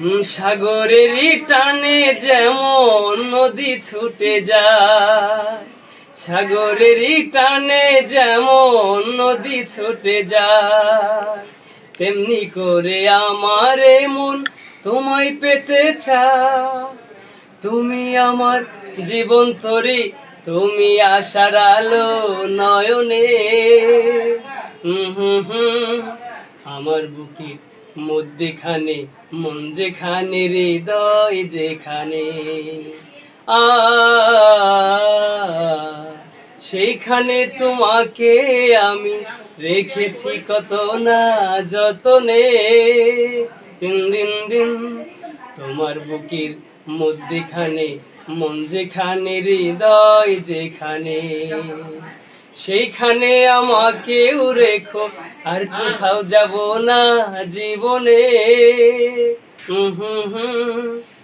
হুম, সাগরেরই টানে যেমন নদী ছুটে যায় সাগরেরই টানে যেমন নদী ছুটে যায় তেমনি করে আমার মন তোমায় পেতে চায়। তুমি আমার জীবন তরি তুমি আশার আলো নয়নে। হুম হুম আমার বুকের মধ্যেখানে, মন যেখানে, হৃদয় যেখানে। আ, সেইখানে তোমাকে আমি রেখেছি কত না যতনে। দিন দিন দিন, তোমার বুকের মধ্যেখানে, মন যেখানে, হৃদয় যেখানে। সেইখানে আমাকেও রেখো আর কোথাও যাব না জীবনে। হুম হুম হুম।